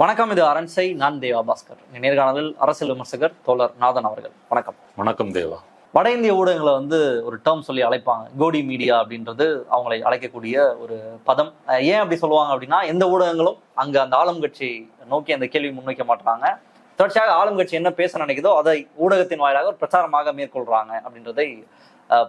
வணக்கம் இது அரண்சை நான் தேவா பாஸ்கர். நேர்காணலில் அரசியல் விமர்சகர் தோழர் நாதன் அவர்கள். வணக்கம். வணக்கம் தேவா. வட இந்திய ஊடகங்களை வந்து ஒரு டேர்ம் சொல்லி அழைப்பாங்க. கோடி மீடியா அப்படின்றது அவங்களை அழைக்கக்கூடிய ஒரு பதம். ஏன் அப்படி சொல்லுவாங்க அப்படின்னா எந்த ஊடகங்களும் அங்க அந்த ஆளும் கட்சி நோக்கி அந்த கேள்வி முன்வைக்க மாட்டாங்க. தொடர்ச்சியாக ஆளும் கட்சி என்ன பேச நினைக்குதோ அதை ஊடகத்தின் வாயிலாக ஒரு பிரச்சாரமாக மேற்கொள்றாங்க அப்படின்றதை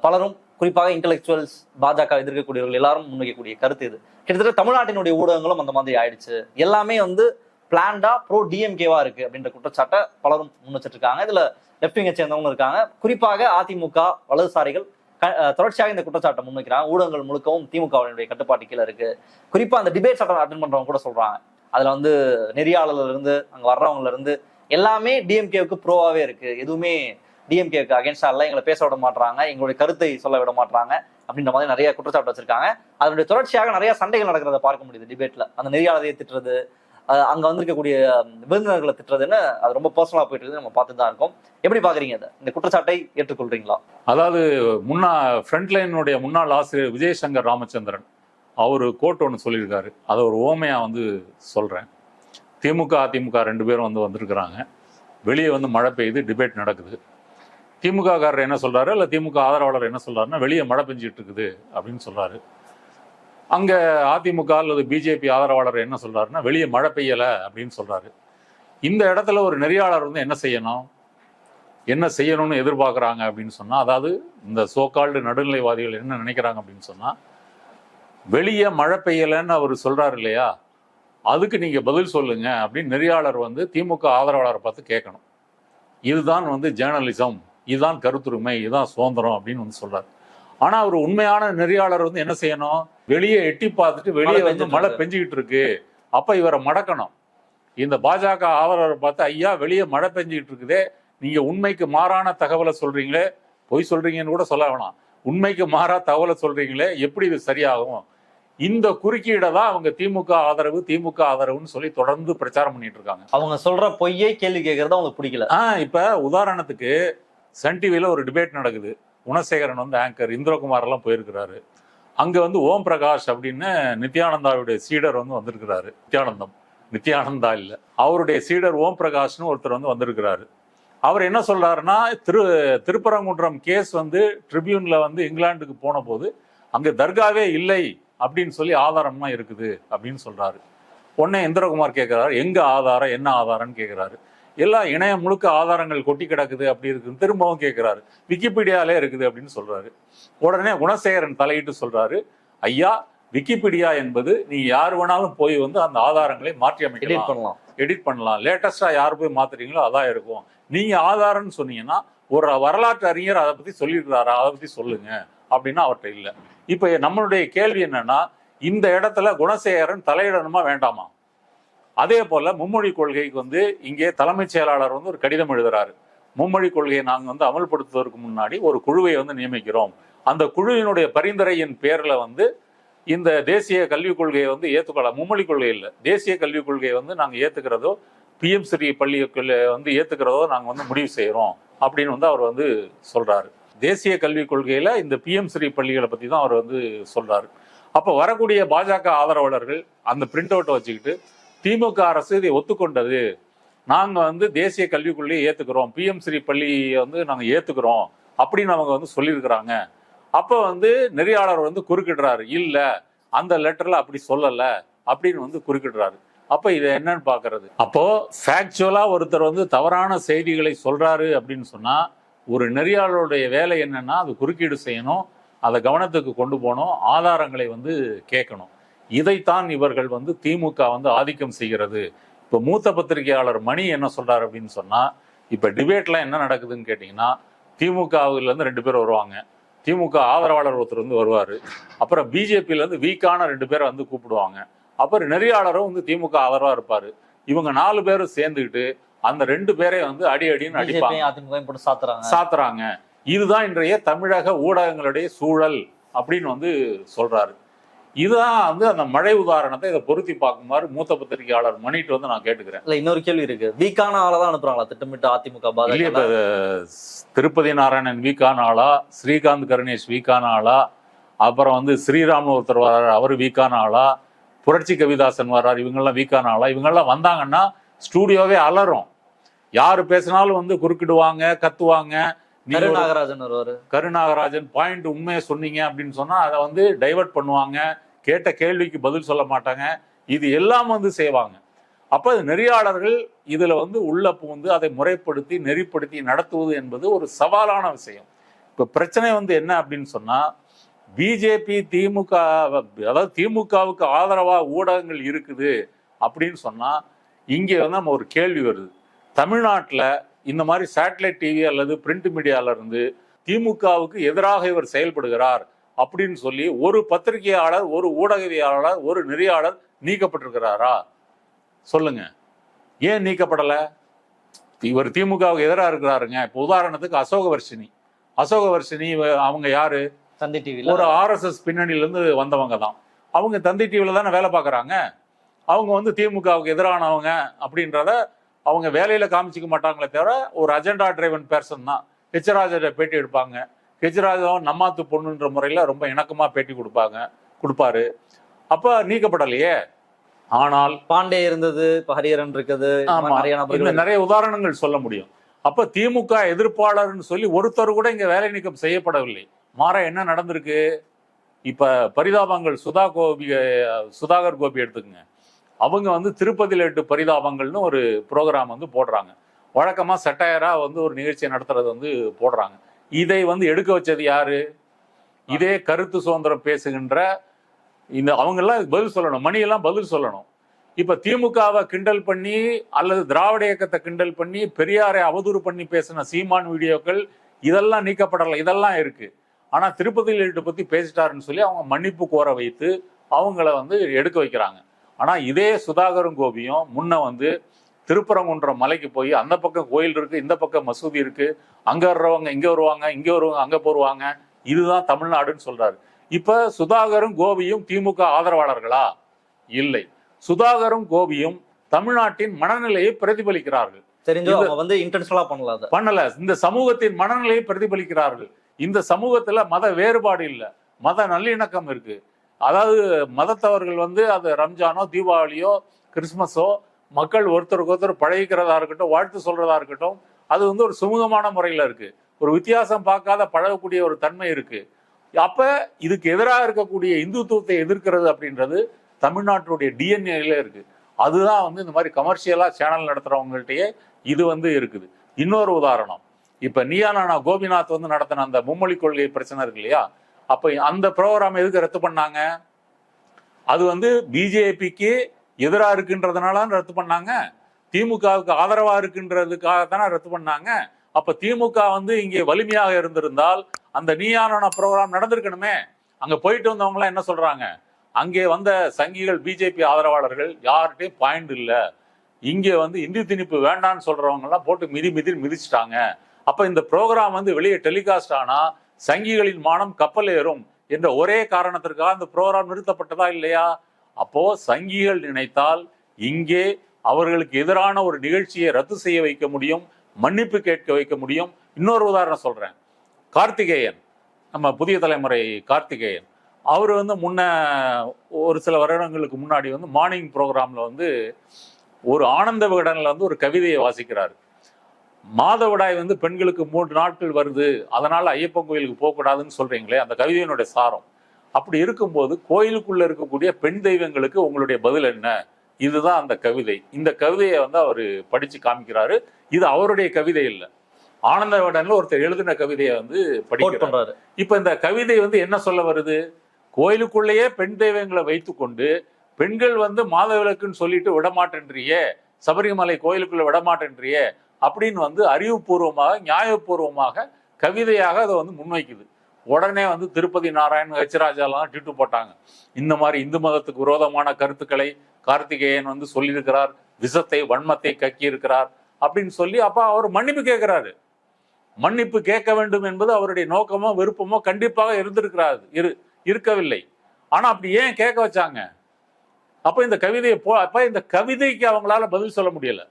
பலரும் குறிப்பாக இன்டெலெக்சுவல்ஸ் பாஜக எதிர்க்கக்கூடியவர்கள் எல்லாரும் முன்வைக்கக்கூடிய கருத்து இது. கிட்டத்தட்ட தமிழ்நாட்டினுடைய ஊடகங்களும் அந்த மாதிரி ஆயிடுச்சு. எல்லாமே வந்து பிளான்டா ப்ரோ டிஎம்கேவா இருக்கு அப்படின்ற குற்றச்சாட்டை பலரும் முன்வச்சிருக்காங்க இருக்காங்க இதுல லெஃப்ட் சேர்ந்தவங்க இருக்காங்க. குறிப்பாக அதிமுக வலதுசாரிகள் க- தொடர்ச்சியாக இந்த குற்றச்சாட்டை முன்வைக்கிறாங்க. ஊடகங்கள் முழுக்கவும் திமுகவினுடைய கட்டுப்பாட்டு கீழே இருக்கு. குறிப்பா அந்த டிபேட் சட்டம் அட்டன் பண்றவங்க கூட சொல்றாங்க. அதுல வந்து நெறியாளர்ல இருந்து அங்க வர்றவங்கல இருந்து எல்லாமே டிஎம்கேவுக்கு ப்ரோவாவே இருக்கு. எதுவுமே டிஎம்கேவுக்கு அகேன்ஸ்டா இல்ல. எங்களை பேச விட மாட்டாங்க எங்களுடைய கருத்தை சொல்ல விட மாட்டாங்க அப்படின்ற மாதிரி நிறைய குற்றச்சாட்டு வச்சிருக்காங்க. அதனுடைய தொடர்ச்சியாக நிறைய சண்டைகள் நடக்கிறத பார்க்க முடியுது டிபேட்ல அந்த நெறியாளரையை திட்டுறது அங்க வந்திருக்கக்கூடிய விருந்தினர்களை விருந்தினர்களை திட்டுறதுன்னு அது ரொம்ப பர்சனலா போயிட்டு இருக்குது நம்ம பார்த்து தான் இருக்கோம். எப்படி பாக்குறீங்க அதை? இந்த குற்றச்சாட்டை ஏற்றுக்கொள்றீங்களா? அதாவது முன்னா ஃப்ரண்ட்லைனுடைய முன்னாள் ஆசிரியர் விஜயசங்கர் ராமச்சந்திரன் அவர் கோட் ஒன்று சொல்லியிருக்காரு. அதை ஒரு ஓமையா வந்து சொல்றேன். திமுக அதிமுக ரெண்டு பேரும் வந்து வந்திருக்கிறாங்க. வெளியே வந்து மழை பெய்யுது டிபேட் நடக்குது. திமுக காரர் என்ன சொல்றாரு? இல்லை திமுக ஆதரவாளர் என்ன சொல்றாருன்னா வெளியே மழை பெஞ்சிட்டு இருக்குது அப்படின்னு சொல்றாரு. அங்க அதிமுக அல்லது பிஜேபி ஆதரவாளர் என்ன சொல்றாருன்னா வெளியே மழை பெய்யல அப்படின்னு சொல்றாரு. இந்த இடத்துல ஒரு நெறியாளர் வந்து என்ன செய்யணும்? என்ன செய்யணும்னு எதிர்பார்க்குறாங்க அப்படின்னு சொன்னால் அதாவது இந்த சோக்கால்டு நடுநிலைவாதிகள் என்ன நினைக்கிறாங்க அப்படின்னு சொன்னால் வெளியே மழை பெய்யலைன்னு அவர் சொல்கிறாரு இல்லையா? அதுக்கு நீங்கள் பதில் சொல்லுங்க அப்படின்னு நெறியாளர் வந்து திமுக ஆதரவாளரை பார்த்து கேட்கணும். இதுதான் வந்து ஜேர்னலிசம் இதுதான் கருத்துரிமை. இதுதான் சுதந்திரம் அப்படின்னு வந்து சொல்கிறார் ஆனால் அவர் உண்மையான நெறியாளர் வந்து என்ன செய்யணும்? வெளியே எட்டி பார்த்துட்டு வெளியே வந்து மழை. பெஞ்சுக்கிட்டு இருக்கு. அப்ப இவரை மடக்கணும். இந்த பாஜக ஆதரவை பார்த்து ஐயா வெளியே மழை பெஞ்சுக்கிட்டு இருக்குதே. நீங்க உண்மைக்கு மாறான தகவலை சொல்றீங்களே. பொய் சொல்றீங்கன்னு கூட சொல்ல வேணாம். உண்மைக்கு மாறா தகவலை சொல்றீங்களே எப்படி இது சரியாகும்? இந்த குறுக்கீடை தான் அவங்க திமுக ஆதரவு திமுக ஆதரவுன்னு சொல்லி தொடர்ந்து பிரச்சாரம் பண்ணிட்டு இருக்காங்க. அவங்க சொல்ற பொய்யே கேள்வி கேட்கறது அவங்களுக்கு பிடிக்கல. ஆ இப்ப உதாரணத்துக்கு சன் டிவில ஒரு டிபேட் நடக்குது. குணசேகரன் வந்து ஆங்கர் இந்திரகுமார் எல்லாம் போயிருக்கிறாரு. அங்க வந்து ஓம் பிரகாஷ் அப்படின்னு நித்யானந்தாவுடைய சீடர் வந்து வந்திருக்கிறாரு. நித்யானந்தம். நித்யானந்தா இல்ல. அவருடைய சீடர் ஓம் பிரகாஷ்னு ஒருத்தர் வந்து வந்திருக்கிறாரு. அவர் என்ன சொல்றாருன்னா திரு திருப்பரங்குன்றம் கேஸ் வந்து ட்ரிபியூன்ல வந்து இங்கிலாந்துக்கு போன போது அங்கே தர்காவே இல்லை அப்படின்னு சொல்லி ஆதாரம்லாம் இருக்குது அப்படின்னு சொல்றாரு. உடனே இந்திரகுமார் கேட்குறாரு எங்க ஆதாரம் என்ன ஆதாரம்னு கேட்குறாரு எல்லாம் இணையம் முழுக்க ஆதாரங்கள் கொட்டி கிடக்குது அப்படி இருக்குன்னு திரும்பவும் கேட்கிறாரு விக்கிபீடியாலே இருக்குது அப்படின்னு சொல்றாரு. உடனே குணசேகரன் தலையிட்டு சொல்றாரு ஐயா விக்கிபீடியா என்பது நீ யார் வேணாலும் போய் வந்து அந்த ஆதாரங்களை மாற்றி எடிட் அமைக்கலாம் பண்ணலாம். எடிட் பண்ணலாம். லேட்டஸ்டா யார் போய் மாத்துறீங்களோ அதான் இருக்கும். நீங்க ஆதாரம்னு சொன்னீங்கன்னா ஒரு வரலாற்று அறிஞர் அதை பத்தி சொல்லியிருக்காரா அதை பத்தி சொல்லுங்க. அப்படின்னா அவர்கிட்ட இல்ல. இப்ப நம்மளுடைய கேள்வி என்னன்னா இந்த இடத்துல குணசேகரன் தலையிடணுமா வேண்டாமா? அதே போல மும்மொழி கொள்கைக்கு வந்து இங்கே தலைமைச் செயலாளர் வந்து ஒரு கடிதம் எழுதுறாரு. மும்மொழி கொள்கையை நாங்கள் வந்து அமல்படுத்துவதற்கு முன்னாடி ஒரு குழுவை வந்து நியமிக்கிறோம். அந்த குழுவினுடைய பரிந்துரையின் பேரில் வந்து இந்த தேசிய கல்விக் கொள்கையை வந்து ஏற்றுக்கொள்ளலாம் மும்மொழி கொள்கை இல்லை தேசிய கல்விக் கொள்கையை வந்து நாங்கள் ஏற்றுக்கிறதோ பிஎம் ஸ்ரீ பள்ளி வந்து ஏற்றுக்கிறதோ நாங்கள் வந்து முடிவு செய்கிறோம் அப்படின்னு வந்து அவர் வந்து சொல்கிறாரு தேசிய கல்விக் கொள்கையில் இந்த பிஎம் ஸ்ரீ பள்ளிகளை பற்றி தான் அவர் வந்து சொல்கிறாரு அப்போ வரக்கூடிய பாஜக ஆதரவாளர்கள் அந்த பிரிண்ட் அவுட்டை வச்சுக்கிட்டு திமுக அரசு இதை ஒத்துக்கொண்டது. நாங்கள் வந்து தேசிய கல்விக் கொள்கையை ஏத்துக்கிறோம். பிஎம் ஸ்ரீ பள்ளியை வந்து நாங்கள் ஏற்றுக்கிறோம் அப்படின்னு அவங்க வந்து சொல்லியிருக்கிறாங்க. அப்போ வந்து நெறியாளர் வந்து குறுக்கிடுறாரு. இல்லை அந்த லெட்டரில் அப்படி சொல்லலை அப்படின்னு வந்து குறுக்கிடுறாரு. அப்போ இது என்னன்னு பார்க்கறது அப்போ ஃபேக்சுவலாக ஒருத்தர் வந்து தவறான செய்திகளை சொல்கிறாரு அப்படின்னு சொன்னால் ஒரு நெறியாளருடைய வேலை என்னென்னா அது குறுக்கீடு செய்யணும் அதை கவனத்துக்கு கொண்டு போகணும் ஆதாரங்களை வந்து கேட்கணும். இதைத்தான் இவர்கள் வந்து திமுக வந்து ஆதிக்கம் செய்கிறது. இப்ப மூத்த பத்திரிகையாளர் மணி என்ன சொல்றாரு அப்படின்னு சொன்னா இப்ப டிபேட்ல என்ன நடக்குதுன்னு கேட்டீங்கன்னா திமுகவுல இருந்து ரெண்டு பேர் வருவாங்க. திமுக ஆதரவாளர் ஒருத்தர் வந்து வருவாரு. அப்புறம் பிஜேபியில இருந்து வீக்கான ரெண்டு பேரை வந்து கூப்பிடுவாங்க. அப்புறம் நெறியாளரும் வந்து திமுக ஆதரவா இருப்பாரு. இவங்க நாலு பேரும் சேர்ந்துக்கிட்டு அந்த ரெண்டு பேரையும் வந்து அடி அடின்னு அடிப்பாங்க. சாத்துறாங்க. இதுதான் இன்றைய தமிழக ஊடகங்களுடைய சூழல் அப்படின்னு வந்து சொல்றாரு. இதுதான் வந்து அந்த மழை உதாரணத்தை இதை பொருத்தி பார்க்குமாறு மூத்த பத்திரிகையாளர் மணிட்டு வந்து நான் கேட்டுக்கிறேன். இல்ல இன்னொரு கேள்வி இருக்கு. வீக்கான ஆளை தான் அனுப்புறாங்களா? திட்டமிட்டு அதிமுக பாஜக திருப்பதி நாராயணன் வீக்கான ஆளா? ஸ்ரீகாந்த் கருணேஷ் வீக்கான ஆளா? அப்புறம் வந்து ஸ்ரீராம்னு ஒருத்தர் வர்றாரு அவர் வீக்கான ஆளா? புரட்சி கவிதாசன் வர்றார் இவங்கெல்லாம் வீக்கான ஆளா? இவங்கெல்லாம் வந்தாங்கன்னா ஸ்டூடியோவே அலறும். யாரு பேசினாலும் வந்து குறுக்கிடுவாங்க கத்துவாங்க. நீங்க கரு ஒரு நாகராஜன் வருவாரு. கருநாகராஜன் பாயிண்ட் உண்மையை சொன்னீங்க அப்படின்னு சொன்னா அதை வந்து டைவர்ட் பண்ணுவாங்க. கேட்ட கேள்விக்கு பதில் சொல்ல மாட்டாங்க. இது எல்லாம் வந்து செய்வாங்க. அப்ப நெறியாளர்கள் இதுல வந்து உள்ள புகுந்து அதை முறைப்படுத்தி நெறிப்படுத்தி நடத்துவது என்பது ஒரு சவாலான விஷயம். இப்ப பிரச்சனை வந்து என்ன அப்படின்னு சொன்னா பிஜேபி திமுக அதாவது திமுகவுக்கு ஆதரவா ஊடகங்கள் இருக்குது அப்படின்னு சொன்னா இங்கே வந்து நம்ம ஒரு கேள்வி வருது. தமிழ்நாட்டில் இந்த மாதிரி சேட்டலைட் டிவி அல்லது பிரிண்ட் மீடியால இருந்து திமுகவுக்கு எதிராக இவர் செயல்படுகிறார் அப்படின்னு சொல்லி ஒரு பத்திரிகையாளர் ஒரு ஊடகவியலாளர் ஒரு நெறியாளர் நீக்கப்பட்டிருக்கிறாரா? சொல்லுங்க. ஏன் நீக்கப்படலை? இவர் திமுகவுக்கு எதிராக இருக்கிறாருங்க. இப்போ உதாரணத்துக்கு அசோகவர்ஷினி. அசோகவர்ஷினி இவ- அவங்க யாரு? தந்தி டிவில ஒரு ஆர்எஸ்எஸ் பின்னணியில இருந்து வந்தவங்க தான். அவங்க தந்தி டிவில தானே வேலை பார்க்குறாங்க. அவங்க வந்து திமுகவுக்கு எதிரானவங்க அப்படின்றத அவங்க வேலையில காமிச்சிக்க மாட்டாங்களே தவிர ஒரு அஜெண்டா டிரைவன் பேர்சன் தான். ஹெச்ராஜரை பேட்டி எடுப்பாங்க. ஹெச்ராஜாவும் நம்மாத்து பொண்ணுன்ற முறையில ரொம்ப இணக்கமா பேட்டி கொடுப்பாங்க கொடுப்பாரு. அப்ப நீக்கப்படலையே? ஆனால் பாண்டே இருந்தது இப்ப ஹரிஹரன் இருக்குது நிறைய உதாரணங்கள் சொல்ல முடியும். அப்ப திமுக எதிர்ப்பாளர்னு சொல்லி ஒருத்தர் கூட இங்க வேலை நீக்கம் செய்யப்படவில்லை. மாற என்ன நடந்திருக்கு? இப்ப பரிதாபங்கள் சுதா கோபி சுதாகர் கோபி எடுத்துக்கங்க. அவங்க வந்து திருப்பதியில் எட்டு பரிதாபங்கள்னு ஒரு ப்ரோக்ராம் வந்து போடுறாங்க. வழக்கமாக செட்டையராக வந்து ஒரு நிகழ்ச்சியை நடத்துறது வந்து போடுறாங்க. இதை வந்து எடுக்க வச்சது யாரு? இதே கருத்து சுதந்திரம் பேசுகின்ற இந்த அவங்கெல்லாம் பதில் சொல்லணும். மணியெல்லாம் பதில் சொல்லணும். இப்ப திமுகவை கிண்டல் பண்ணி அல்லது திராவிட இயக்கத்தை கிண்டல் பண்ணி பெரியாரை அவதூறு பண்ணி பேசின சீமான் வீடியோக்கள் இதெல்லாம் நீக்கப்படலை. இதெல்லாம் இருக்கு. ஆனா திருப்பதியில் லீட்டு பத்தி பேசிட்டாருன்னு சொல்லி அவங்க மன்னிப்பு கோர வைத்து அவங்கள வந்து எடுக்க வைக்கிறாங்க. ஆனா இதே சுதாகரும் கோபியும் முன்ன வந்து திருப்பரங்குன்றம் மலைக்கு போய் அந்த பக்கம் கோயில் இருக்கு இந்த பக்கம் மசூதி இருக்கு அங்க வர்றவங்க இங்க வருவாங்க இங்க வருவாங்க அங்க போருவாங்க. இதுதான் தமிழ்நாடுன்னு சொல்றாரு. இப்ப சுதாகரும் கோபியும் திமுக ஆதரவாளர்களா? இல்லை. சுதாகரும் கோபியும் தமிழ்நாட்டின் மனநிலையை பிரதிபலிக்கிறார்கள். தெரிஞ்சோ வந்து இன்டென்ஷனலா பண்ணல பண்ணல. இந்த சமூகத்தின் மனநிலையை பிரதிபலிக்கிறார்கள். இந்த சமூகத்துல மத வேறுபாடு இல்ல. மத நல்லிணக்கம் இருக்கு. அதாவது மதத்தவர்கள் வந்து அது ரம்ஜானோ தீபாவளியோ கிறிஸ்மஸோ மக்கள் ஒருத்தருக்கு ஒருத்தர் பழகிக்கிறதா இருக்கட்டும் வாழ்த்து சொல்றதா இருக்கட்டும் அது வந்து ஒரு சுமூகமான முறையில் இருக்கு. ஒரு வித்தியாசம் பார்க்காத பழகக்கூடிய ஒரு தன்மை இருக்கு. அப்ப இதுக்கு எதிராக இருக்கக்கூடிய இந்துத்துவத்தை எதிர்க்கிறது அப்படின்றது தமிழ்நாட்டுடைய டிஎன்ஏல இருக்கு. அதுதான் வந்து இந்த மாதிரி கமர்ஷியலா சேனல் நடத்துறவங்கள்ட்டயே இது வந்து இருக்குது. இன்னொரு உதாரணம். இப்ப நீயா நானா கோபிநாத் வந்து நடத்தின அந்த மும்மொழி கொள்கை பிரச்சனை இருக்கு இல்லையா? அப்ப அந்த ப்ரோக்ராம் எதுக்கு ரத்து பண்ணாங்க? அது வந்து பிஜேபிக்கு எதிராக இருக்குன்றதுனால ரத்து பண்ணாங்க. திமுகவுக்கு ஆதரவா இருக்குன்றதுக்காக தானே ரத்து பண்ணாங்க. அப்ப திமுக வந்து இங்கே வலிமையாக இருந்திருந்தால் அந்த நீயானான ப்ரோக்ராம் நடந்திருக்கணுமே. அங்க போயிட்டு வந்தவங்க எல்லாம் என்ன சொல்றாங்க? அங்கே வந்த சங்கிகள் பிஜேபி ஆதரவாளர்கள் யார்கிட்டையும் பாயிண்ட் இல்ல. இங்கே வந்து இந்தி திணிப்பு வேண்டாம்னு சொல்றவங்க எல்லாம் போட்டு மிதி மிதி மிதிச்சிட்டாங்க. அப்ப இந்த ப்ரோக்ராம் வந்து வெளியே டெலிகாஸ்ட் ஆனா சங்கிகளின் மானம் கப்பல் ஏறும் என்ற ஒரே காரணத்திற்காக அந்த ப்ரோக்ராம் நிறுத்தப்பட்டதா இல்லையா? அப்போ சங்கிகள் நினைத்தால் இங்கே அவர்களுக்கு எதிரான ஒரு நிகழ்ச்சியை ரத்து செய்ய வைக்க முடியும் மன்னிப்பு கேட்க வைக்க முடியும். இன்னொரு உதாரணம் சொல்றேன். கார்த்திகேயன் நம்ம புதிய தலைமுறை கார்த்திகேயன். அவர் வந்து முன்ன ஒரு சில வருடங்களுக்கு முன்னாடி வந்து மார்னிங் ப்ரோக்ராமில் வந்து ஒரு ஆனந்த விகடனில் வந்து ஒரு கவிதையை வாசிக்கிறார். மாதவிடாய் வந்து பெண்களுக்கு மூன்று நாட்கள் வருது. அதனால ஐயப்பன் கோயிலுக்கு போகக்கூடாதுன்னு சொல்றீங்களே அந்த கவிதையினுடைய சாரம். அப்படி இருக்கும்போது கோயிலுக்குள்ள இருக்கக்கூடிய பெண் தெய்வங்களுக்கு உங்களுடைய பதில் என்ன? இதுதான் அந்த கவிதை. இந்த கவிதையை வந்து அவர் படிச்சு காமிக்கிறாரு. இது அவருடைய கவிதை இல்லை. ஆனந்த விகடன்ல ஒருத்தர் எழுதின கவிதையை வந்து படிக்கிறார். இப்ப இந்த கவிதை வந்து என்ன சொல்ல வருது? கோயிலுக்குள்ளேயே பெண் தெய்வங்களை வைத்துக்கொண்டு பெண்கள் வந்து மாதவிலக்குன்னு சொல்லிட்டு விடமாட்டேன்றியே. சபரிமலை கோயிலுக்குள்ள விடமாட்டேன்றியே. அப்படின்னு வந்து அறிவுபூர்வமாக நியாயபூர்வமாக கவிதையாக அதை வந்து முன்வைக்குது. உடனே வந்து திருப்பதி நாராயண் ஹெச்ராஜாலாம் டிட்டு போட்டாங்க. இந்த மாதிரி இந்து மதத்துக்கு விரோதமான கருத்துக்களை கார்த்திகேயன் வந்து சொல்லியிருக்கிறார் விஷத்தை வன்மத்தை கக்கி இருக்கிறார் அப்படின்னு சொல்லி அப்போ அவர் மன்னிப்பு கேட்கிறாரு. மன்னிப்பு கேட்க வேண்டும் என்பது அவருடைய நோக்கமோ விருப்பமோ கண்டிப்பாக இருந்திருக்கிறாரு இரு இருக்கவில்லை. ஆனால் அப்படி ஏன் கேட்க வச்சாங்க? அப்போ இந்த கவிதையை போ அப்போ இந்த கவிதைக்கு அவங்களால பதில் சொல்ல முடியல.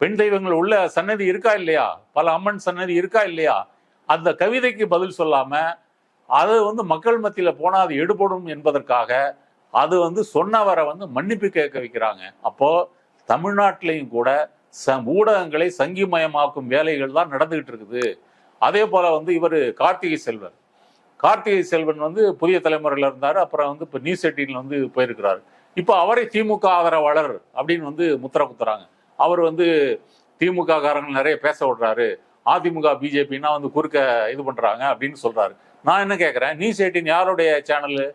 பெண் தெய்வங்கள் உள்ள சன்னதி இருக்கா இல்லையா? பல அம்மன் சன்னதி இருக்கா இல்லையா? அந்த கவிதைக்கு பதில் சொல்லாம அது வந்து மக்கள் மத்தியில போனா அது எடுபடும் என்பதற்காக அது வந்து சொன்னவரை வந்து மன்னிப்பு கேட்க வைக்கிறாங்க. அப்போ தமிழ்நாட்டிலையும் கூட ச ஊடகங்களை சங்கிமயமாக்கும் வேலைகள் தான் நடந்துகிட்டு இருக்குது. அதே போல வந்து இவர் கார்த்திகை செல்வன். கார்த்திகை செல்வன் வந்து புதிய தலைமுறையில் இருந்தார். அப்புறம் வந்து இப்போ நியூஸ் எயிட்டீன்ல வந்து போயிருக்கிறார். இப்போ அவரை திமுக ஆதரவாளர் அப்படின்னு வந்து முத்திர குத்துறாங்க. அவர் வந்து திமுக காரங்க நிறைய பேச விடுறாரு. அதிமுக பிஜேபின்னா வந்து குறுக்க இது பண்ணுறாங்க அப்படின்னு சொல்கிறாரு நான் என்ன கேட்குறேன் நியூஸ் சேட்டின் யாருடைய சேனலு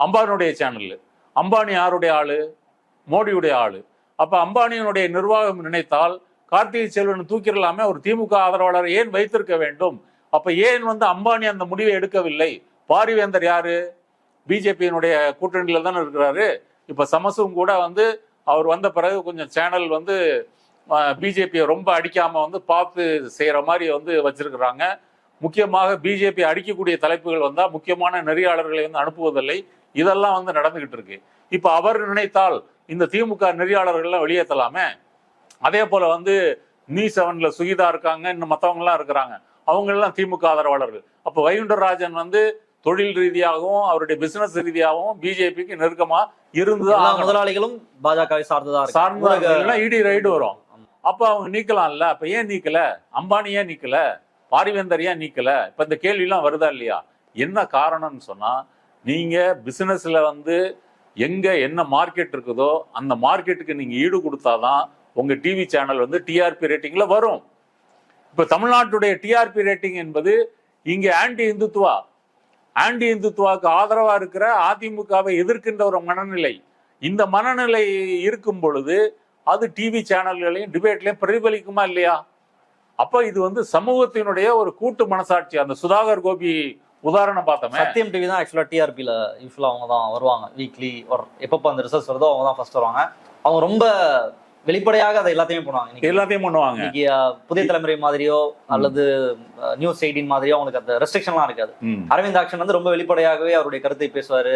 அம்பானியுடைய சேனல் அம்பானி யாருடைய ஆள்? மோடியுடைய ஆள். அப்போ அம்பானியினுடைய நிர்வாகம் நினைத்தால் கார்த்திகை செல்வன் தூக்கிடலாமே ஒரு திமுக ஆதரவாளர் ஏன் வைத்திருக்க வேண்டும்? அப்போ ஏன் வந்து அம்பானி அந்த முடிவை எடுக்கவில்லை? பாரிவேந்தர் யாரு? பிஜேபியினுடைய கூட்டணியில் தானே இருக்கிறாரு. இப்போ சமசும் கூட வந்து அவர் வந்த பிறகு கொஞ்சம் சேனல் வந்து பிஜேபியை ரொம்ப அடிக்காமல் வந்து பார்த்து செய்கிற மாதிரி வந்து வச்சுருக்கிறாங்க. முக்கியமாக பிஜேபி அடிக்கக்கூடிய தலைப்புகள் வந்தால் முக்கியமான நெறியாளர்களை வந்து அனுப்புவதில்லை. இதெல்லாம் வந்து நடந்துக்கிட்டு இருக்கு. இப்போ அவர் நினைத்தால் இந்த திமுக நெறியாளர்கள்லாம் வெளியேற்றலாமே? அதே போல் வந்து நீ செவனில் சுகிதா இருக்காங்க இன்னும் மற்றவங்களாம் இருக்கிறாங்க. அவங்கெல்லாம் திமுக ஆதரவாளர்கள். அப்போ வைகுண்டராஜன் வந்து தொழில் ரீதியாகவும் அவருடைய பிசினஸ் ரீதியாகவும் பிஜேபிக்கு நெருக்கமா ஆகணும். முதலாளிகளும் பாஜகவை சார்ந்ததா சார்ந்த ஈடி ரைடு வரும். அப்ப அவங்க நீக்கலாம்ல? அப்ப ஏன் நீக்கல? அம்பானி ஏன் நீக்கல? பாரிவேந்தர் ஏன் நீக்கல? இப்ப இந்த கேள்வி எல்லாம் வருதா இல்லையா? என்ன காரணம்னு சொன்னா நீங்க பிசினஸ்ல வந்து எங்க என்ன மார்க்கெட் இருக்குதோ அந்த மார்க்கெட்டுக்கு நீங்க ஈடு கொடுத்தாதான் உங்க டிவி சேனல் வந்து டிஆர்பி ரேட்டிங்ல வரும். இப்ப தமிழ்நாட்டுடைய டிஆர்பி ரேட்டிங் என்பது இங்க ஆன்டி இந்துத்துவா ஆண்டி இந்துத்துவாக்கு ஆதரவா இருக்கிற அதிமுகவை எதிர்க்கின்ற ஒரு மனநிலை. இந்த மனநிலை இருக்கும் பொழுது அது டிவி சேனல்களையும் டிபேட்லையும் பிரதிபலிக்குமா இல்லையா? அப்ப இது வந்து சமூகத்தினுடைய ஒரு கூட்டு மனசாட்சி. அந்த சுதாகர் கோபி உதாரணம் பார்த்தோமே. சத்தியம் டிவி தான் ஆக்சுவலாக டிஆர்பியில் யூஸ்வலாக அவங்க தான் வருவாங்க. வீக்லி ஒரு எப்பப்போ அந்த ரிசல்ட்ஸ் வருதோ அவங்க தான் ஃபர்ஸ்ட் வருவாங்க. அவங்க ரொம்ப வெளிப்படையாக அதை எல்லாத்தையுமே பண்ணுவாங்க. எல்லாத்தையும் பண்ணுவாங்க. இன்னைக்கு புதிய தலைமுறை மாதிரியோ அல்லது நியூஸ் எயிட்டின் மாதிரியோ அவங்களுக்கு அந்த ரெஸ்ட்ரிக்ஷன்லாம் இருக்காது. அரவிந்த் ஆக்ஷன் வந்து ரொம்ப வெளிப்படையாகவே அவருடைய கருத்தை பேசுவாரு.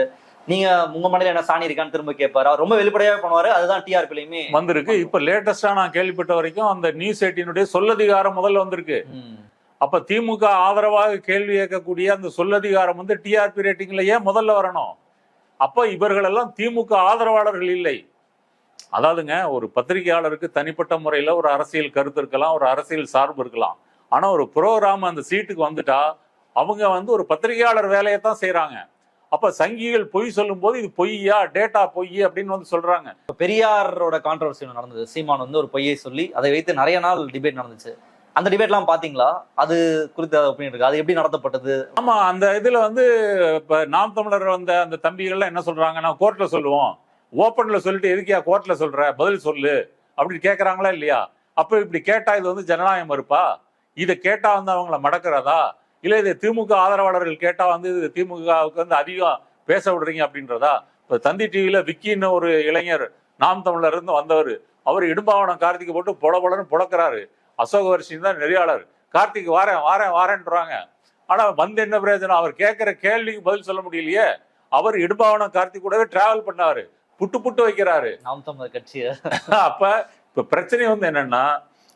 நீங்க உங்க மண்ணில என்ன சாணி இருக்கான்னு திரும்ப கேட்பாரு. அவர் ரொம்ப வெளிப்படையாக பண்ணுவாரு. அதுதான் டிஆர்பிலையுமே வந்திருக்கு. இப்ப லேட்டஸ்டா நான் கேள்விப்பட்ட வரைக்கும் அந்த நியூஸ் எயிட்டினுடைய சொல்லதிகாரம் முதல்ல வந்திருக்கு. அப்ப திமுக ஆதரவாக கேள்வி கேட்கக்கூடிய அந்த சொல்லதிகாரம் வந்து டிஆர்பி ரேட்டிங்ல ஏன் முதல்ல வரணும்? அப்ப இவர்கள் எல்லாம் திமுக ஆதரவாளர்கள் இல்லை. அதாவதுங்க ஒரு பத்திரிகையாளருக்கு தனிப்பட்ட முறையில ஒரு அரசியல் கருத்து இருக்கலாம் ஒரு அரசியல் சார்பு இருக்கலாம். ஆனா ஒரு ப்ரோக்ராம் அந்த சீட்டுக்கு வந்துட்டா அவங்க வந்து ஒரு பத்திரிகையாளர் வேலையை தான் செய்றாங்க. அப்ப சங்கிகள் பொய் சொல்லும்போது இது பொய்யா டேட்டா பொய் அப்படின்னு வந்து சொல்றாங்க. இப்ப பெரியாரோட கான்ட்ரவர்சி நடந்தது. சீமான் வந்து ஒரு பொய்யை சொல்லி அதை வைத்து நிறைய நாள் டிபேட் நடந்துச்சு. அந்த டிபேட்லாம் பாத்தீங்களா? அது குறித்த ஒப்பீனியன் இருக்கு? அது எப்படி நடத்தப்பட்டது? ஆமா அந்த இதுல வந்து இப்ப நாம் தமிழர் வந்த அந்த தம்பிகள்லாம் என்ன சொல்றாங்க நான் கோர்ட்ல சொல்லுவோம். ஓப்பன்ல சொல்லிட்டு எதுக்கியா கோர்ட்ல சொல்ற? பதில் சொல்லு. அப்படின்னு கேட்கறாங்களா இல்லையா? அப்ப இப்படி கேட்டா இது வந்து ஜனநாயகம் மறுப்பா? இதை கேட்டா வந்து அவங்கள மடக்கிறதா? இல்ல இது திமுக ஆதரவாளர்கள் கேட்டா வந்து இது திமுகவுக்கு வந்து அதிகம் பேச விடுறீங்க அப்படின்றதா? இப்ப தந்தி டிவியில் விக்கின்னு ஒரு இளைஞர் நாம் தமிழர் இருந்து வந்தவர் அவர் இடும்பாவனம் கார்த்திகை போட்டு பொல பொலன்னு புழக்கிறாரு. அசோக வரிசையும் தான் நெறியாளர். கார்த்திக் வாரேன் வாரேன் வாரேன்றாங்க. ஆனா வந்து என்ன பிரயோஜனம்? அவர் கேட்கிற கேள்விக்கு பதில் சொல்ல முடியலையே. அவர் இடும்பாவனம் கார்த்திக் கூடவே டிராவல் பண்ணாரு. புட்டு புட்டு வைக்கிறாரு. நாம் தமிழர் கட்சியை அப்ப இப்ப பிரச்சனை வந்து என்னன்னா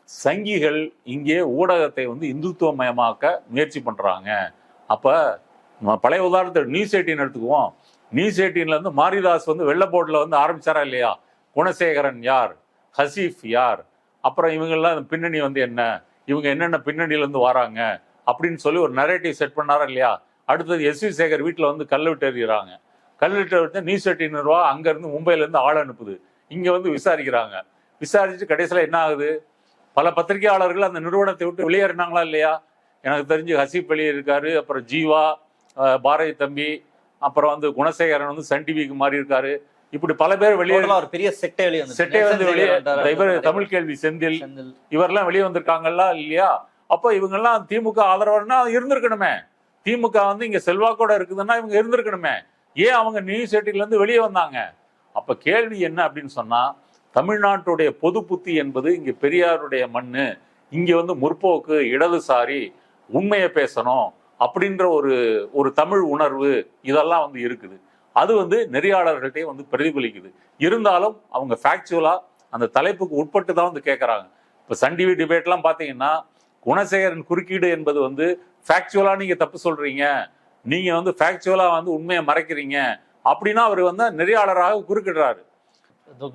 சங்கிகள் இங்கே ஊடகத்தை வந்து இந்துத்துவமயமாக்க முயற்சி பண்றாங்க. அப்ப பழைய உதாரணத்தை நியூஸ் எயிட்டின் எடுத்துக்குவோம். நியூஸ் எயிட்டீன்ல இருந்து மாரிதாஸ் வந்து வெள்ள போர்டில் வந்து ஆரம்பிச்சாரா இல்லையா? குணசேகரன் யார்? ஹசீஃப் யார்? அப்புறம் இவங்கெல்லாம் பின்னணி வந்து என்ன? இவங்க என்னென்ன பின்னணியில இருந்து வராங்க? அப்படின்னு சொல்லி ஒரு நரேட்டிவ் செட் பண்ணாரா இல்லையா? அடுத்தது எஸ் வி சேகர் வீட்டில் வந்து கல் விட்டு எறிகிறாங்க. கல் விட்டு எறிஞ்சா நியூஸ் எயிட்டின் ரூபா அங்கேருந்து மும்பையிலேருந்து ஆள் அனுப்புது. இங்கே வந்து விசாரிக்கிறாங்க. விசாரிச்சுட்டு கடைசியில் என்ன ஆகுது? பல பத்திரிகையாளர்கள் அந்த நிறுவனத்தை விட்டு வெளியேறினாங்களா இல்லையா? எனக்கு தெரிஞ்சு ஹசீப் வெளியே இருக்காரு அப்புறம் ஜீவா பாரதி தம்பி அப்புறம் வந்து குணசேகரன் வந்து சன் டிவிக்கு மாறி இருக்காரு. இப்படி பல பேர் வெளியே ஒரு பெரிய செட்டே வெளியே வந்து செட்டே வந்து வெளியே இவர் தமிழ் கேள்வி செந்தில். செந்தில். இவரெல்லாம் வெளியே வந்திருக்காங்கல்ல இல்லையா? அப்போ இவங்கெல்லாம் திமுக ஆதரவுன்னா இருந்திருக்கணுமே. திமுக வந்து இங்க செல்வாக்கோட இருக்குதுன்னா இவங்க இருந்திருக்கணுமே. ஏன் அவங்க நியூஸ் எயிட்டில வெளியே வந்தாங்க? அப்போ கேள்வி என்ன அப்படின்னு சொன்னால் தமிழ்நாட்டுடைய பொது புத்தி என்பது இங்கே பெரியாருடைய மண் இங்கே வந்து முற்போக்கு இடதுசாரி உண்மையை பேசணும் அப்படின்ற ஒரு ஒரு தமிழ் உணர்வு இதெல்லாம் வந்து இருக்குது. அது வந்து நெறியாளர்கள்ட்டே வந்து பிரதிபலிக்குது. இருந்தாலும் அவங்க ஃபேக்சுவலாக அந்த தலைப்புக்கு உட்பட்டு தான் வந்து கேட்குறாங்க இப்போ சன் டிவி டிபேட்லாம் பார்த்தீங்கன்னா குணசேகரன் குறுக்கீடு என்பது வந்து ஃபேக்சுவலாக நீங்கள் தப்பு சொல்கிறீங்க நீங்க வந்து ஃபேக்சுவலா வந்து உண்மையை மறைக்கிறீங்க அப்படின்னா அவர் வந்து நெறியாளராக குறுக்கிடுறாரு.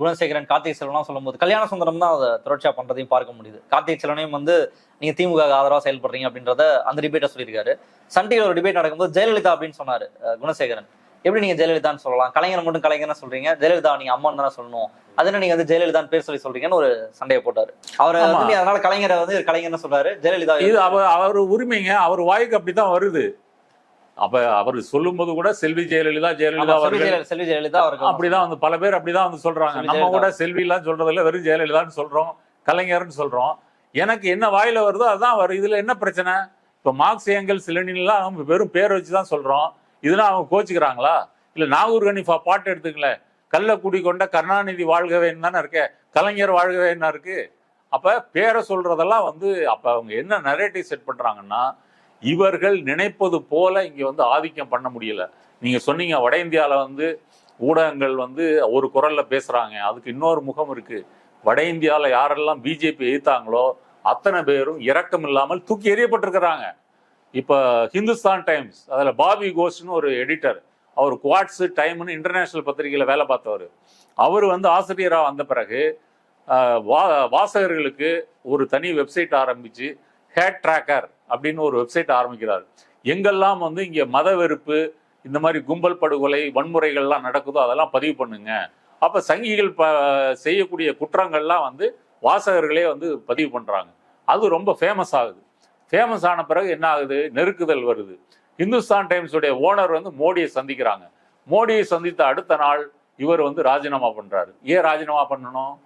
குணசேகரன் கார்த்திகை செல்வன்லாம் சொல்லும்போது கல்யாண சுந்தரம் தான் அதை தொடர்ச்சியா பண்றதையும் பார்க்க முடியுது. கார்த்திகை செல்வனையும் வந்து நீங்க திமுக க்கு ஆதரவா செயல்படுறீங்க அப்படின்றத அந்த டிபேட்டை சொல்லியிருக்காரு. சன் ஒரு டிபேட் நடக்கும்போது ஜெயலலிதா அப்படின்னு சொன்னாரு குணசேகரன். எப்படி நீங்க ஜெயலலிதான்னு சொல்லலாம்? கலைஞர் மட்டும் கலைஞர்னு சொல்றீங்க ஜெயலலிதா நீங்க அம்மான்னு தானே சொல்லணும்? அது என்ன நீங்க வந்து ஜெயலலிதான் பேர் சொல்லி சொல்றீங்கன்னு ஒரு சண்டையை போட்டாரு. அவர் அதனால கலைஞரை வந்து கலைஞர்னு சொல்றாரு ஜெயலலிதா இது அவர் அவர் உரிமைங்க அவர் வாய்க்கு அப்படித்தான் வருது. அப்ப அவர் சொல்லும்போது கூட செல்வி ஜெயலலிதா ஜெயலலிதா அவர்கள் செல்வி ஜெயலலிதா அவருக்கு அப்படிதான் வந்து பல பேர் அப்படிதான் வந்து சொல்றாங்க. நம்ம. கூட செல்விலாம் சொல்றது இல்ல வெறும் ஜெயலலிதான்னு சொல்றோம் கலைஞர்னு சொல்றோம். எனக்கு என்ன வாயில வருதோ அதான் வரும் இதுல என்ன பிரச்சனை? இப்ப மார்க்ஸ் ஏங்கல்ஸ் லெனின்லாம் நம்ம வெறும் பேர் வச்சு தான் சொல்றோம். இதெல்லாம் அவங்க கோச்சுக்கிறாங்களா? இல்ல நாகூர் கணிஃபா பாட்டு எடுத்துங்களேன். கள்ள குடி கொண்ட கருணாநிதி வாழ்கவேன்னு தானே இருக்க கலைஞர் வாழ்கவேன்னா இருக்கு? அப்ப பேரை சொல்றதெல்லாம் வந்து அப்ப அவங்க என்ன நரேட்டிவ் செட் பண்றாங்கன்னா இவர்கள் நினைப்பது போல இங்கே வந்து ஆதிக்கம் பண்ண முடியல. நீங்க சொன்னீங்க வட இந்தியாவில் வந்து ஊடகங்கள் வந்து ஒரு குரல்ல பேசுறாங்க. அதுக்கு இன்னொரு முகம் இருக்கு. வட இந்தியாவில் யாரெல்லாம் பிஜேபி எதிர்த்தாங்களோ அத்தனை பேரும் இரக்கம் இல்லாமல் தூக்கி எறியப்பட்டிருக்கிறாங்க. இப்போ ஹிந்துஸ்தான் டைம்ஸ் அதில் பாபி கோஷ்னு ஒரு எடிட்டர் அவர் குவாட்ஸ் டைம்னு இன்டர்நேஷ்னல் பத்திரிகையில் வேலை பார்த்தவர். அவர் வந்து ஆசிரியராக வந்த பிறகு வா- வாசகர்களுக்கு ஒரு தனி வெப்சைட் ஆரம்பித்து ஹேட் ட்ராக்கர் அப்படின்னு ஒரு வெப்சைட் ஆரம்பிக்கிறார். எங்கெல்லாம் வந்து இங்க மத வெறுப்பு இந்த மாதிரி கும்பல் படுகொலை வன்முறைகள்லாம் நடக்குதோ அதெல்லாம் பதிவு பண்ணுங்க. அப்ப சங்கிகள் ப செய்யக்கூடிய குற்றங்கள்லாம் வந்து வாசகர்களே வந்து பதிவு பண்றாங்க. அது ரொம்ப ஃபேமஸ் ஆகுது. ஃபேமஸ் ஆன பிறகு என்ன ஆகுது? நெருக்குதல் வருது. இந்துஸ்தான் டைம்ஸுடைய ஓனர் வந்து மோடியை சந்திக்கிறாங்க. மோடியை சந்தித்த அடுத்த நாள் இவர் வந்து ராஜினாமா பண்றாரு. ஏன் ராஜினாமா பண்ணணும்?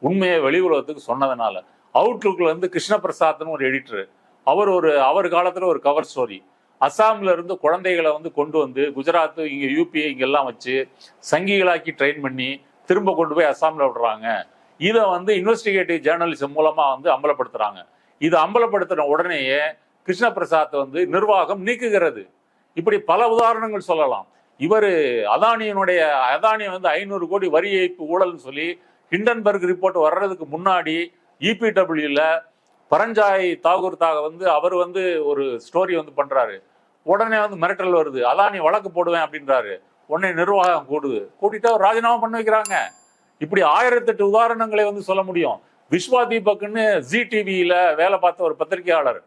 உண்மையை வெளி உலகத்துக்கு சொன்னதுனால. அவுட்லுக்ல இருந்து கிருஷ்ண பிரசாத்னு ஒரு எடிட்டர் அவர் ஒரு அவர் காலத்துல ஒரு கவர் ஸ்டோரி அசாம்ல இருந்து குழந்தைகளை வந்து கொண்டு வந்து குஜராத் இங்க யூபிஐ இங்கெல்லாம் வச்சு சங்கிகளாக்கி ட்ரெயின் பண்ணி திரும்ப கொண்டு போய் அசாம்ல விடுறாங்க. இதை வந்து இன்வெஸ்டிகேட்டிவ் ஜேர்னலிசம் மூலமா வந்து அம்பலப்படுத்துறாங்க. இது அம்பலப்படுத்தின உடனேயே கிருஷ்ண பிரசாத் வந்து நிர்வாகம் நீக்குகிறது. இப்படி பல உதாரணங்கள் சொல்லலாம். இவர் அதானியினுடைய அதானி வந்து ஐநூறு கோடி வரி ஏய்ப்பு ஊழல்னு சொல்லி ஹிண்டன்பர்க் ரிப்போர்ட் வர்றதுக்கு முன்னாடி இபிடபிள்யூல பரஞ்சாய் தாகூர் தாக வந்து அவர் வந்து ஒரு ஸ்டோரி வந்து பண்றாரு. உடனே வந்து மிரட்டல் வருது. அதான் நீ வழக்கு போடுவேன் அப்படின்றாரு. உடனே நிர்வாகம் கூடுது. கூட்டிட்டு அவர் ராஜினாமா பண்ண வைக்கிறாங்க. இப்படி ஆயிரத்தெட்டு உதாரணங்களை வந்து சொல்ல முடியும். விஸ்வா தீபக்னு ஜி டிவியில வேலை பார்த்த ஒரு பத்திரிகையாளர்.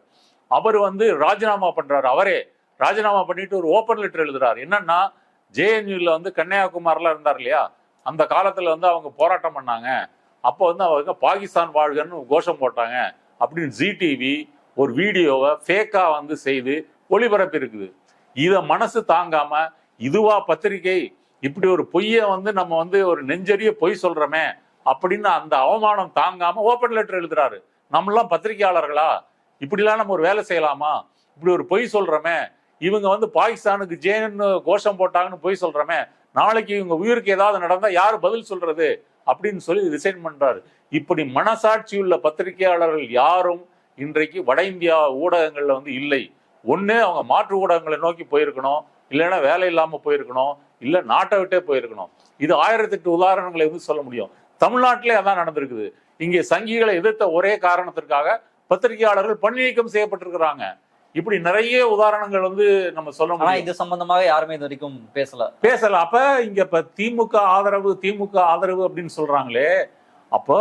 அவர் வந்து ராஜினாமா பண்றாரு. அவரே ராஜினாமா பண்ணிட்டு ஒரு ஓப்பன் லெட்டர் எழுதுறாரு. என்னன்னா ஜேஎன்யூல வந்து கன்னியாகுமார்லாம் இருந்தார் இல்லையா? அந்த காலத்துல வந்து அவங்க போராட்டம் பண்ணாங்க. அப்போ வந்து அவங்க பாகிஸ்தான் வாழ்கன்னு கோஷம் போட்டாங்க. அப்படின்னு ஜி டிவி ஒரு வீடியோவை ஃபேக்காக வந்து செய்து ஒளிபரப்பு இருக்குது. இதை மனசு தாங்காம இதுவா பத்திரிகை இப்படி ஒரு பொய்யை வந்து நம்ம வந்து ஒரு நெஞ்சறிய பொய் சொல்றோமே அப்படின்னு அந்த அவமானம் தாங்காம ஓப்பன் லெட்டர் எழுதுறாரு. நம்மளாம் பத்திரிகையாளர்களா? இப்படிலாம் நம்ம ஒரு வேலை செய்யலாமா? இப்படி ஒரு பொய் சொல்றோமே. இவங்க வந்து பாகிஸ்தானுக்கு ஜேன்னு கோஷம் போட்டாங்கன்னு பொய் சொல்றோமே. நாளைக்கு இவங்க உயிருக்கு ஏதாவது நடந்தா யார் பதில் சொல்றது? அப்படின்னு சொல்லி ரிசைன் பண்றாரு. இப்படி மனசாட்சி உள்ள பத்திரிகையாளர்கள் யாரும் இன்றைக்கு வட இந்தியா ஊடகங்கள்ல வந்து இல்லை. ஒண்ணு அவங்க மாற்று ஊடகங்களை நோக்கி போயிருக்கணும். இல்லைன்னா வேலை இல்லாம போயிருக்கணும். இல்ல நாட்டை விட்டே போயிருக்கணும். இது ஆயிரத்தெட்டு உதாரணங்களை வந்து சொல்ல முடியும். தமிழ்நாட்டிலே அதான் நடந்திருக்குது. இங்கே சங்கிகளை எதிர்த்த ஒரே காரணத்திற்காக பத்திரிகையாளர்கள் பணி நீக்கம் செய்யப்பட்டிருக்கிறாங்க. இப்படி நிறைய உதாரணங்கள் வந்து நம்ம சொல்ல முடியும். இது சம்பந்தமாக யாருமே இது வரைக்கும் பேசல. பேசல. அப்ப இங்க இப்ப திமுக ஆதரவு திமுக ஆதரவு அப்படின்னு சொல்றாங்களே. அப்போ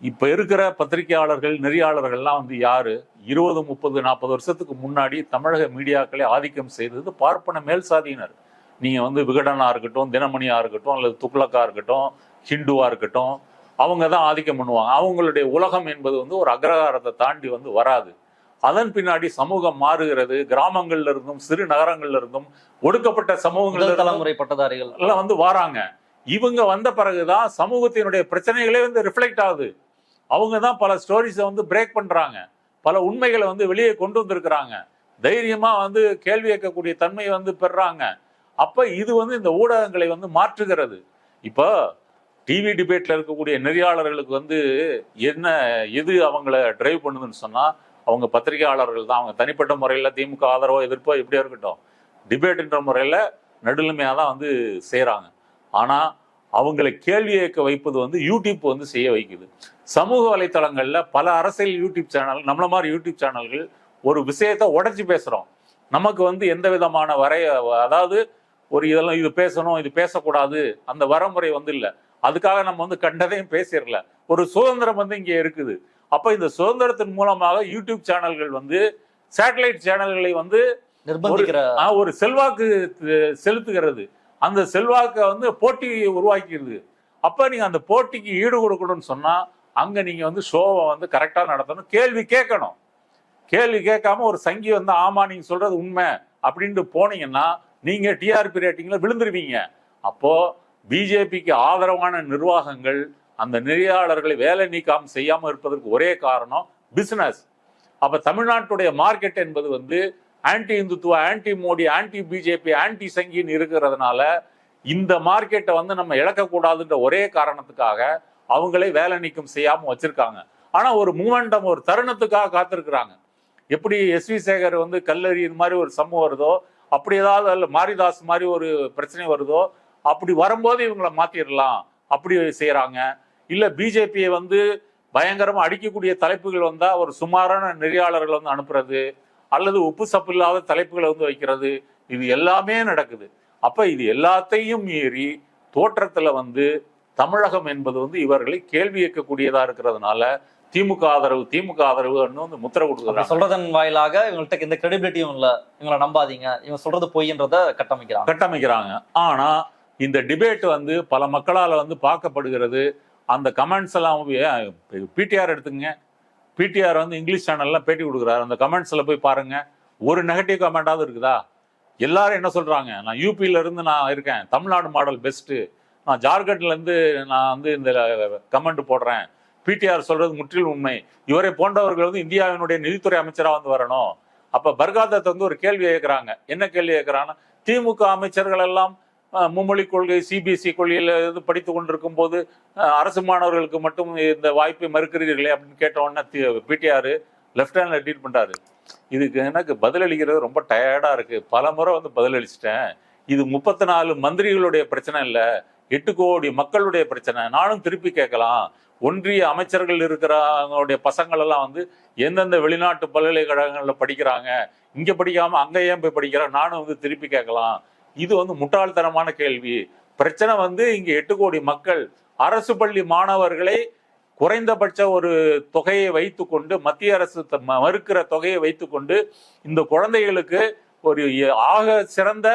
இப்ப இருக்கிற பத்திரிகையாளர்கள் நெறியாளர்கள்லாம் வந்து யாரு? இருபது முப்பது நாற்பது வருஷத்துக்கு முன்னாடி தமிழக மீடியாக்களை ஆதிக்கம் செய்தது பார்ப்பன மேல் சாதியினர். நீங்க வந்து விகடனா இருக்கட்டும் தினமணியா இருக்கட்டும் அல்லது துக்ளக்கா இருக்கட்டும் ஹிந்துவா இருக்கட்டும் அவங்க தான் ஆதிக்கம் பண்ணுவாங்க. அவங்களுடைய உலகம் என்பது வந்து ஒரு அக்ரகாரத்தை தாண்டி வந்து வராது. அதன் பின்னாடி சமூகம் மாறுகிறது. கிராமங்கள்ல இருந்தும் சிறு நகரங்கள்ல இருந்தும் ஒடுக்கப்பட்ட இருந்தும் தலைமுறை பட்டதாரிகள். எல்லாம் வந்து வாராங்க. இவங்க வந்த பிறகுதான் சமூகத்தினுடைய பிரச்சனைகளே வந்து ரிஃப்ளெக்ட் ஆகுது. அவங்க தான் பல ஸ்டோரிஸை வந்து பிரேக் பண்ணுறாங்க பல உண்மைகளை வந்து வெளியே கொண்டு வந்திருக்கிறாங்க. தைரியமாக வந்து கேள்வி கேட்கக்கூடிய தன்மையை வந்து பெறுறாங்க அப்போ இது வந்து இந்த ஊடகங்களை வந்து மாற்றுகிறது. இப்போ டிவி டிபேட்டில் இருக்கக்கூடிய நெறியாளர்களுக்கு வந்து என்ன எது அவங்கள டிரைவ் பண்ணுதுன்னு சொன்னால் அவங்க பத்திரிகையாளர்கள் தான். அவங்க தனிப்பட்ட முறையில் திமுக ஆதரவோ எதிர்ப்போ எப்படியோ இருக்கட்டும். டிபேட்டுன்ற முறையில் நடுநிலைமையாக தான் வந்து செய்கிறாங்க ஆனால் அவங்களை கேள்வி கேட்க வைப்பது வந்து யூடியூப் வந்து செய்ய வைக்குது. சமூக வலைத்தளங்களில் பல அரசியல் யூடியூப் சேனல் நம்மள மாதிரி யூடியூப் சேனல்கள் ஒரு விஷயத்தை உடைச்சு பேசுகிறோம் நமக்கு வந்து எந்த விதமான வரைய அதாவது ஒரு இதெல்லாம் இது பேசணும் இது பேசக்கூடாது அந்த வரமுறை வந்து இல்ல. அதுக்காக நம்ம வந்து கண்டதையும் பேசிடல. ஒரு சுதந்திரம் வந்து இங்க இருக்குது. அப்ப இந்த சுதந்திரத்தின் மூலமாக யூடியூப் சேனல்கள் வந்து சேட்டலைட் சேனல்களை வந்து ஒரு செல்வாக்கு செலுத்துகிறது. அந்த செல்வாக்கை வந்து போட்டி உருவாக்கிடுது. அப்போ நீங்கள் அந்த போட்டிக்கு ஈடு கொடுக்கணும்னு சொன்னால் அங்கே நீங்கள் வந்து ஷோவை வந்து கரெக்டாக நடத்தணும். கேள்வி கேட்கணும். கேள்வி கேட்காம ஒரு சங்கி வந்து ஆமா நீங்கள் சொல்கிறது உண்மை அப்படின்ட்டு போனீங்கன்னா நீங்கள் டிஆர்பி ரேட்டிங்கில் விழுந்துருவீங்க. அப்போது பிஜேபிக்கு ஆதரவான நிர்வாகங்கள் அந்த நெறியாளர்களை வேலை நீக்காமல் செய்யாமல் இருப்பதற்கு ஒரே காரணம் பிஸ்னஸ் அப்போ தமிழ்நாட்டுடைய மார்க்கெட் என்பது வந்து anti Hindutva anti Modi anti BJP anti சங்கின்னு இருக்கிறதுனால இந்த மார்க்கெட்டை வந்து நம்ம இழக்கக்கூடாதுன்ற ஒரே காரணத்துக்காக அவங்களே வேலை நீக்கம் செய்யாமல் வச்சுருக்காங்க. ஆனால் ஒரு மூமெண்டம் ஒரு தருணத்துக்காக காத்திருக்கிறாங்க. எப்படி எஸ் வி சேகர் வந்து கல்லறி இது மாதிரி ஒரு சம்பவம் வருதோ அப்படி ஏதாவது அல்ல மாரிதாஸ் மாதிரி ஒரு பிரச்சனை வருதோ அப்படி வரும்போது இவங்களை மாற்றிடலாம் அப்படி செய்கிறாங்க இல்லை பிஜேபியை வந்து பயங்கரமாக அடிக்கக்கூடிய தலைப்புகள் வந்தால் ஒரு சுமாரான நெறியாளர்கள் வந்து அனுப்புறது அல்லது உப்பு சப்பு இல்லாத தலைப்புகளை வந்து வைக்கிறது. இது எல்லாமே நடக்குது. அப்ப இது எல்லாத்தையும் மீறி தோற்றத்துல வந்து தமிழகம் என்பது வந்து இவர்களை கேள்வி கேட்கக்கூடியதா இருக்கிறதுனால திமுக ஆதரவு திமுக ஆதரவு வந்து முத்திர கொடுக்குறாங்க. சொல்றதன் வாயிலாக இவங்கள்ட்ட எந்த கிரெடிபிலிட்டியும் இல்ல. இவங்களை நம்பாதீங்க. இவங்க சொல்றது பொய்ன்றத கட்டமைக்கிறாங்க. கட்டமைக்கிறாங்க. ஆனா இந்த டிபேட் வந்து பல மக்களால வந்து பார்க்கப்படுகிறது. அந்த கமெண்ட்ஸ் எல்லாம் பிடிஆர் எடுத்துங்க பிடிஆர் வந்து இங்கிலீஷ் சேனல்லாம் பேட்டி கொடுக்குறாரு. அந்த கமெண்ட்ஸில் போய் பாருங்கள் ஒரு நெகட்டிவ் கமெண்டாவது இருக்குதா? எல்லாரும் என்ன சொல்கிறாங்க நான் யூபியில இருந்து நான் இருக்கேன். தமிழ்நாடு மாடல் பெஸ்ட்டு நான் ஜார்க்கண்ட்லேருந்து நான் வந்து இந்த கமெண்ட் போடுறேன். பிடிஆர் சொல்கிறது முற்றிலும் உண்மை. இவரை போன்றவர்கள் வந்து இந்தியாவினுடைய நிதித்துறை அமைச்சராக வந்து வரணும். அப்போ பர்காதத் வந்து ஒரு கேள்வி கேட்குறாங்க என்ன கேள்வி கேட்குறாங்கன்னா திமுக அமைச்சர்கள் எல்லாம் மும்மொழி கொள்கை சிபிஎஸ்இ கொள்கையில் இது படித்து கொண்டிருக்கும் போது அரசு மாணவர்களுக்கு மட்டும் இந்த வாய்ப்பை மறுக்கிறீர்களே அப்படின்னு கேட்ட உடனே பிடிஆர் லெஃப்ட் ஹேண்ட்ல ட்ரீட் பண்றாரு இதுக்கு எனக்கு பதிலளிக்கிறது ரொம்ப டயர்டாக இருக்கு. பல முறை வந்து பதிலளிச்சிட்டேன் இது முப்பத்தி நாலு மந்திரிகளுடைய பிரச்சனை இல்லை எட்டு கோடி மக்களுடைய பிரச்சனை. நானும் திருப்பி கேட்கலாம். ஒன்றிய அமைச்சர்கள் இருக்கிறவங்களுடைய பசங்களெல்லாம் வந்து எந்தெந்த வெளிநாட்டு பல்கலைக்கழகங்களில் படிக்கிறாங்க? இங்கே படிக்காமல் அங்கே ஏன் போய் படிக்கிறாங்க. நானும் வந்து திருப்பி கேட்கலாம். இது வந்து முட்டாள்தனமான கேள்வி. பிரச்சனை வந்து இங்கே எட்டு கோடி மக்கள் அரசு பள்ளி மாணவர்களை குறைந்தபட்ச ஒரு தொகையை வைத்துக்கொண்டு மத்திய அரசு ம- மறுக்கிற தொகையை வைத்துக்கொண்டு இந்த குழந்தைகளுக்கு ஒரு ஆக சிறந்த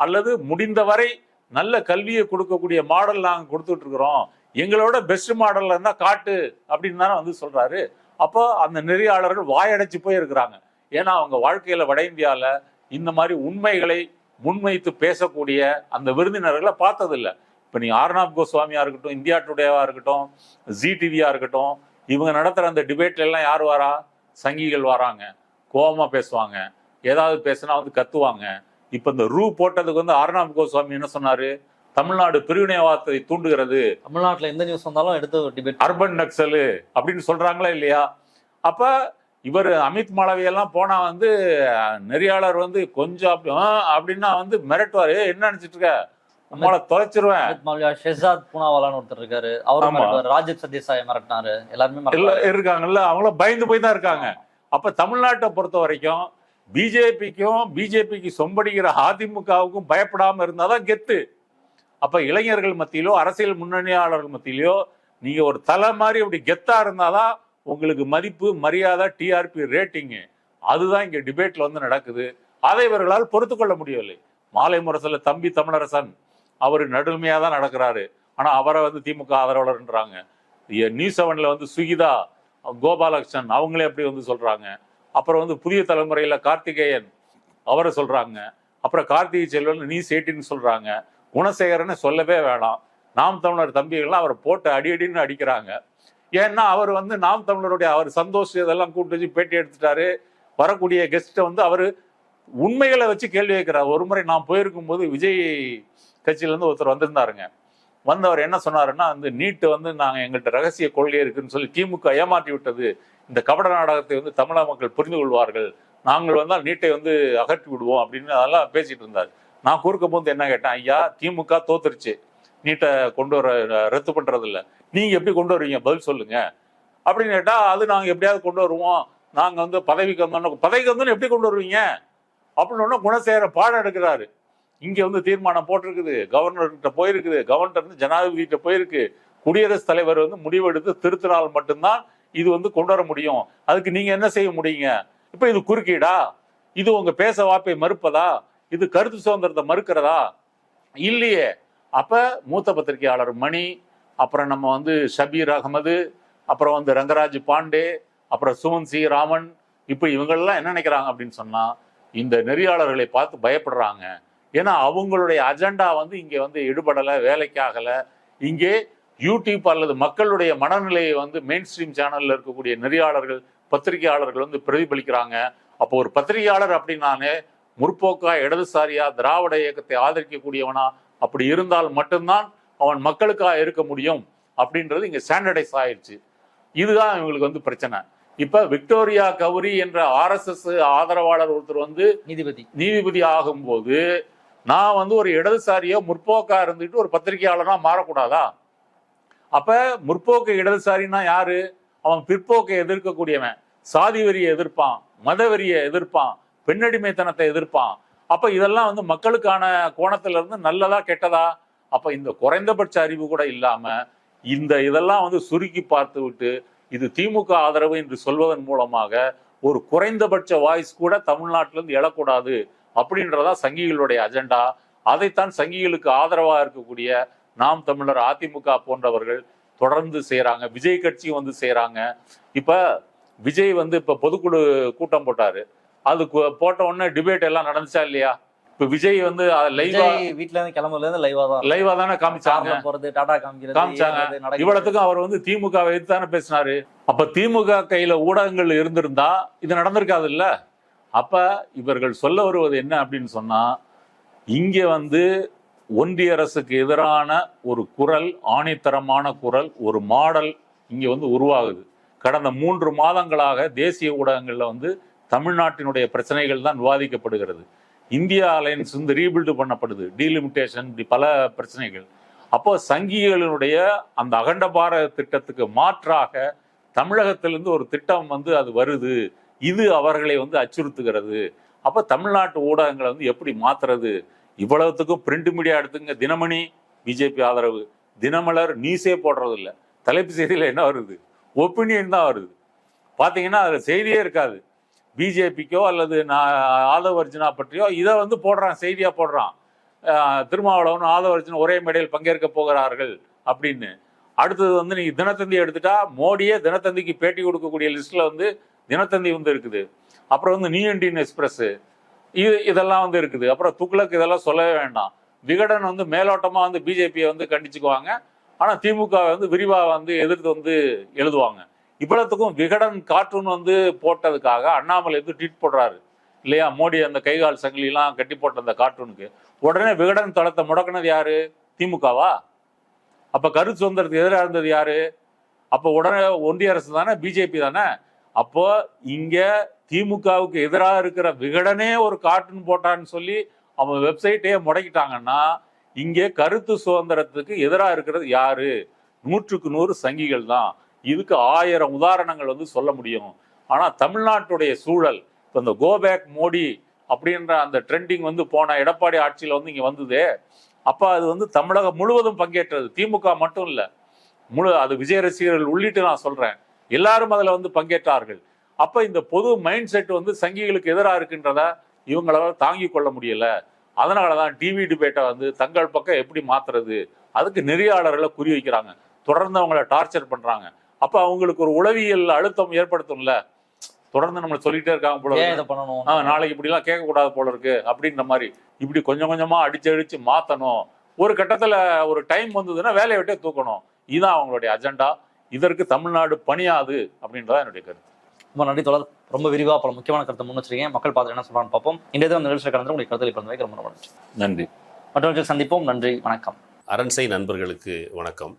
அல்லது முடிந்தவரை நல்ல கல்வியை கொடுக்கக்கூடிய மாடல் நாங்கள் கொடுத்துட்டு இருக்கிறோம் எங்களோட பெஸ்ட் மாடல்ல இருந்தால் காட்டு அப்படின்னு தானே வந்து சொல்றாரு. அப்போ அந்த நெறியாளர்கள் வாயடைச்சு போயிருக்கிறாங்க. ஏன்னா அவங்க வாழ்க்கையில வட இந்தியாவில் இந்த மாதிரி உண்மைகளை முன்வைத்து பேசக்கூடிய அந்த விருந்தினர்களை பார்த்ததில்ல. இப்போ நீ ஆர்னாப் கோஸ்வாமியா இருக்கட்டும் இந்தியா டுடேவா இருக்கட்டும் ஜி டிவியா இருக்கட்டும் இவங்க நடத்துற அந்த டிபேட்ல எல்லாம் யார் வரா? சங்கிகள் வராங்க. கோவமா பேசுவாங்க. ஏதாவது பேசினா வந்து கத்துவாங்க. இப்ப இந்த ரூ போட்டதுக்கு வந்து ஆர்னாப் கோஸ்வாமி என்ன சொன்னாரு? தமிழ்நாடு பிரிவினைவாதத்தை தூண்டுகிறது. தமிழ்நாட்டுல எந்த நியூஸ் வந்தாலும் எடுத்து டிபேட் அர்பன் நக்சலு அப்படின்னு சொல்றாங்களா இல்லையா? அப்ப இவர் அமித் மாளவியெல்லாம் போனா வந்து நெறியாளர் வந்து கொஞ்சம் அப்படி அப்படின்னா வந்து மிரட்டுவாரு. "ஏய், என்ன நினைச்சிட்டு இருக்க? நம்மளை தொலைச்சிருவேன். ஷெசாத் பூனாவாலான்னு ஒருத்தர் இருக்காரு. மிரட்டுவாரு. ராஜீவ் சத்யசாய் மிரட்டினாரு. எல்லாருமே. இருக்காங்கல்ல அவங்களும் பயந்து போய் தான் இருக்காங்க. அப்ப தமிழ்நாட்டை பொறுத்த வரைக்கும் பிஜேபிக்கும் பிஜேபிக்கு சொம்படிக்கிற அதிமுகவுக்கும் பயப்படாம இருந்தாதான் கெத்து. அப்ப இளைஞர்கள் மத்தியிலோ அரசியல் முன்னணியாளர்கள் மத்தியிலோ நீங்க ஒரு தலை மாதிரி அப்படி கெத்தா இருந்தாதான் உங்களுக்கு மதிப்பு மரியாதை டிஆர்பி ரேட்டிங்கு அதுதான் இங்கே டிபேட்டில் வந்து நடக்குது. அதை இவர்களால் பொறுத்து கொள்ள முடியவில்லை. மாலை முரசில் தம்பி தமிழரசன் அவர் நடுமையாக தான் நடக்கிறாரு. ஆனால் அவரை வந்து திமுக ஆதரவாளர்ன்றாங்க. இ- நியூஸ் வந்து சுகிதா கோபாலகிருஷ்ணன் அவங்களே அப்படி வந்து சொல்கிறாங்க அப்புறம் வந்து புதிய தலைமுறையில் கார்த்திகேயன் அவரை சொல்கிறாங்க அப்புறம் கார்த்திகை செல்வன் நீ சேட்டின்னு சொல்கிறாங்க குணசேகரன்னு சொல்லவே வேணாம். நாம் தமிழர் தம்பிகள்லாம் அவரை போட்டு அடி அடின்னு அடிக்கிறாங்க. ஏன்னா அவர் வந்து நாம் தமிழருடைய அவர் சந்தோஷ் இதெல்லாம் கூப்பிட்டு வச்சு பேட்டி எடுத்துட்டாரு. வரக்கூடிய கெஸ்ட்டை வந்து அவர் உண்மைகளை வச்சு கேள்வி கேட்கிறார். ஒரு முறை நான் போயிருக்கும் போது விஜய் கட்சியிலேருந்து ஒருத்தர் வந்திருந்தாருங்க. வந்தவர் என்ன சொன்னாருன்னா அந்த நீட்டு வந்து நாங்கள் எங்கள்கிட்ட ரகசிய கொள்கை இருக்குன்னு சொல்லி திமுக ஏமாற்றி விட்டது. இந்த கபட நாடகத்தை வந்து தமிழக மக்கள் புரிந்து கொள்வார்கள். நாங்கள் வந்தால் நீட்டை வந்து அகற்றி விடுவோம் அப்படின்னு அதெல்லாம் பேசிட்டு இருந்தார். நான் குறுக்கும் போது என்ன கேட்டேன் ஐயா திமுக தோத்துருச்சு. நீட்டை கொண்டு வர ரத்து பண்றது நீங்கள் எப்படி கொண்டு வருவீங்க? பதில் சொல்லுங்க. அப்படின்னு கேட்டால் அது நாங்கள் எப்படியாவது கொண்டு வருவோம். நாங்கள் வந்து பதவிக்கு வந்தோம் பதவிக்கு வந்தோன்னு எப்படி கொண்டு வருவீங்க? அப்படின்னு குணசேகர பாடம் எடுக்கிறாரு. இங்கே வந்து தீர்மானம் போட்டிருக்குது. கவர்னர்கிட்ட போயிருக்குது. கவர்னர் வந்து ஜனாதிபதிகிட்ட போயிருக்கு. குடியரசுத் தலைவர் வந்து முடிவெடுத்து திருத்தினால் மட்டும்தான் இது வந்து கொண்டு வர முடியும். அதுக்கு நீங்கள் என்ன செய்ய முடியுங்க? இப்போ இது குறுக்கீடா? இது உங்கள் பேச வாப்பை மறுப்பதா? இது கருத்து சுதந்திரத்தை மறுக்கிறதா? இல்லையே. அப்போ மூத்த பத்திரிகையாளர் மணி அப்புறம் நம்ம வந்து ஷபீர் அகமது அப்புறம் வந்து ரங்கராஜ் பாண்டே அப்புறம் சுமன் சி ராமன். இப்போ இவங்கெல்லாம் என்ன நினைக்கிறாங்க அப்படின்னு சொன்னால் இந்த நெறியாளர்களை பார்த்து பயப்படுறாங்க. ஏன்னா அவங்களுடைய அஜெண்டா வந்து இங்கே வந்து எடுபடலை வேலைக்காகல. இங்கே யூடியூப் அல்லது மக்களுடைய மனநிலையை வந்து மெயின் ஸ்ட்ரீம் சேனலில் இருக்கக்கூடிய நெறியாளர்கள் பத்திரிகையாளர்கள் வந்து பிரதிபலிக்கிறாங்க. அப்போ ஒரு பத்திரிகையாளர் அப்படின்னாலே முற்போக்கா இடதுசாரியா திராவிட இயக்கத்தை ஆதரிக்கக்கூடியவனா அப்படி இருந்தால் மட்டும்தான் அவன் மக்களுக்காக இருக்க முடியும் அப்படின்றது இங்க ஸ்டாண்டர்டைஸ் ஆயிடுச்சு இதுதான் இவங்களுக்கு வந்து பிரச்சனை. இப்ப விக்டோரியா கௌரி என்ற ஆர்எஸ்எஸ் ஆதரவாளர் ஒருத்தர் வந்து நீதிபதி. நீதிபதி ஆகும்போது நான் வந்து ஒரு இடதுசாரியோ முற்போக்கா இருந்துட்டு ஒரு பத்திரிகையாளனா மாறக்கூடாதா? அப்ப முற்போக்கு இடதுசாரின்னா யாரு? அவன் பிற்போக்கை எதிர்க்கக்கூடியவன். சாதி வெறியை எதிர்ப்பான் மத வெறியை எதிர்ப்பான் பெண்ணடிமைத்தனத்தை எதிர்ப்பான். அப்ப இதெல்லாம் வந்து மக்களுக்கான கோணத்துல இருந்து நல்லதா கெட்டதா? அப்ப இந்த குறைந்தபட்ச அறிவு கூட இல்லாம இந்த இதெல்லாம் வந்து சுருக்கி பார்த்து விட்டு இது திமுக ஆதரவு என்று சொல்வதன் மூலமாக ஒரு குறைந்தபட்ச வாய்ஸ் கூட தமிழ்நாட்டிலேருந்து எழக்கூடாது அப்படின்றதா சங்கிகளுடைய அஜெண்டா அதைத்தான் சங்கிகளுக்கு ஆதரவா இருக்கக்கூடிய நாம் தமிழர் அதிமுக போன்றவர்கள் தொடர்ந்து செய்கிறாங்க விஜய் கட்சியும் வந்து செய்கிறாங்க இப்ப விஜய் வந்து இப்ப பொதுக்குழு கூட்டம் போட்டாரு. அது போட்ட உடனே டிபேட் எல்லாம் நடந்துச்சா இல்லையா? இப்ப விஜய் வந்து லைவா வீட்ல இருந்து கிளம்புறதுல இருந்து லைவா தான். லைவா தானே காமிச்சாங்க. போறது டாடா காமிக்கிறது காமிச்சாங்க. இவ்வளவுக்கும் அவர் வந்து திமுக எதிர்த்து தானே பேசினாரு. அப்ப திமுக கையில ஊடகங்கள் இருந்திருந்தா இது நடந்திருக்காது இல்ல அப்ப இவர்கள் சொல்ல வருவது என்ன அப்படின்னு சொன்னா இங்க வந்து ஒன்றிய அரசுக்கு எதிரான ஒரு குரல் ஆணித்தரமான குரல் ஒரு மாடல் இங்க வந்து உருவாகுது. கடந்த மூன்று மாதங்களாக தேசிய ஊடகங்கள்ல வந்து தமிழ்நாட்டினுடைய பிரச்சனைகள் தான் விவாதிக்கப்படுகிறது. இந்தியா அலையன்ஸ் வந்து ரீபில்டு பண்ணப்படுது டீலிமிட்டேஷன் இப்படி பல பிரச்சனைகள். அப்போ சங்கிகளினுடைய அந்த அகண்ட பாரத திட்டத்துக்கு மாற்றாக தமிழகத்திலிருந்து ஒரு திட்டம் வந்து அது வருது. இது அவர்களை வந்து அச்சுறுத்துகிறது. அப்போ தமிழ்நாட்டு ஊடகங்களை வந்து எப்படி மாற்றுறது இவ்வளவுத்துக்கும் பிரிண்ட் மீடியா எடுத்துங்க தினமணி பிஜேபி ஆதரவு. தினமலர் நியூஸே போடுறதில்ல. தலைப்பு செய்தியில் என்ன வருது? ஒப்பீனியன் தான் வருது. பார்த்தீங்கன்னா அதில் செய்தியே இருக்காது. பிஜேபிக்கோ அல்லது நான் ஆதவ அர்ஜுனா பற்றியோ இதை வந்து போடுறான் செய்தியாக போடுறான். திருமாவளவன் ஆதவ அர்ஜுன் ஒரே மேடையில் பங்கேற்க போகிறார்கள் அப்படின்னு. அடுத்தது வந்து நீங்கள் தினத்தந்தி எடுத்துட்டா மோடியே தினத்தந்திக்கு பேட்டி கொடுக்கக்கூடிய லிஸ்ட்ல வந்து தினத்தந்தி வந்து இருக்குது. அப்புறம் வந்து நியூ இண்டியன் எக்ஸ்பிரஸ் இது இதெல்லாம் வந்து இருக்குது. அப்புறம் துக்ளக் இதெல்லாம் சொல்லவே வேண்டாம். விகடன் வந்து மேலோட்டமா வந்து பிஜேபியை வந்து கண்டிச்சுக்குவாங்க. ஆனால் திமுக வந்து விரிவாக வந்து எதிர்த்து வந்து எழுதுவாங்க. இவ்வளவுக்கும் விகடன் கார்ட்டூன் வந்து போட்டதுக்காக அண்ணாமலை வந்து ட்வீட் போடுறாரு. இல்லையா மோடி அந்த கைகால் சங்கிலாம் கட்டி போட்ட அந்த கார்ட்டூனுக்கு. உடனே விகடன் தளத்தை முடக்குனது யாரு? திமுகவா? அப்போ கருத்து சுதந்திரத்துக்கு எதிராக இருந்தது யாரு? அப்போ உடனே ஒன்றிய அரசு தானே பிஜேபி தானே? அப்போ இங்க திமுகவுக்கு எதிராக இருக்கிற விகடனே ஒரு கார்ட்டூன் போட்டான்னு சொல்லி அவன் வெப்சைட்டையே முடக்கிட்டாங்கன்னா இங்கே கருத்து சுதந்திரத்துக்கு எதிராக இருக்கிறது யாரு? நூற்றுக்கு நூறு சங்கிகள் தான். இதுக்கு ஆயிரம் உதாரணங்கள் வந்து சொல்ல முடியும். ஆனால் தமிழ்நாட்டுடைய சூழல் இப்போ இந்த கோபேக் மோடி அப்படின்ற அந்த ட்ரெண்டிங் வந்து போன எடப்பாடி ஆட்சியில் வந்து இங்கே வந்ததே. அப்போ அது வந்து தமிழகம் முழுவதும் பங்கேற்றது. திமுக மட்டும் இல்லை. முழு அது விஜய் ரசிகர்கள் உள்ளிட்டு நான் சொல்கிறேன் எல்லாரும் அதில் வந்து பங்கேற்றார்கள். அப்போ இந்த பொது மைண்ட் செட் வந்து சங்கிகளுக்கு எதிராக இருக்கின்றத? இவங்களால் தாங்கிக் கொள்ள முடியலை. அதனால தான் டிவி டிபேட்டை வந்து தங்கள் பக்கம் எப்படி மாத்துறது? அதுக்கு நெறியாளர்களை குறி வைக்கிறாங்க. தொடர்ந்து அவங்கள டார்ச்சர் பண்ணுறாங்க அப்ப அவங்களுக்கு ஒரு உளவியல் அழுத்தம் ஏற்படுத்தும்ல. தொடர்ந்து நம்மள சொல்லிட்டே இருக்காங்க போல. இதை பண்ணணும்? ஆ, நாளைக்கு இப்படிலாம் கேட்கக்கூடாது போல இருக்கு அப்படின்ற மாதிரி. இப்படி கொஞ்சம் கொஞ்சமா அடிச்சு அடிச்சு மாத்தணும். ஒரு கட்டத்துல ஒரு டைம் வந்ததுன்னா வேலையை விட்டே தூக்கணும். இதுதான் அவங்களுடைய அஜெண்டா இதற்கு தமிழ்நாடு பணியாது அப்படின்றதான் என்னுடைய கருத்து. ரொம்ப நன்றி தொடர் ரொம்ப விரிவா பல முக்கியமான கருத்தை முன் வச்சிருக்கீங்க. மக்கள் பார்த்து என்ன சொல்றான்னு பார்ப்போம். இன்றைய தினம் நிகழ்ச்சியில் கலந்து உங்களுக்கு கருத்தில் பிறந்தவை ரொம்ப நன்றி. நன்றி. மற்றவர்கள் சந்திப்போம். நன்றி. வணக்கம். அரண்சை நண்பர்களுக்கு வணக்கம்.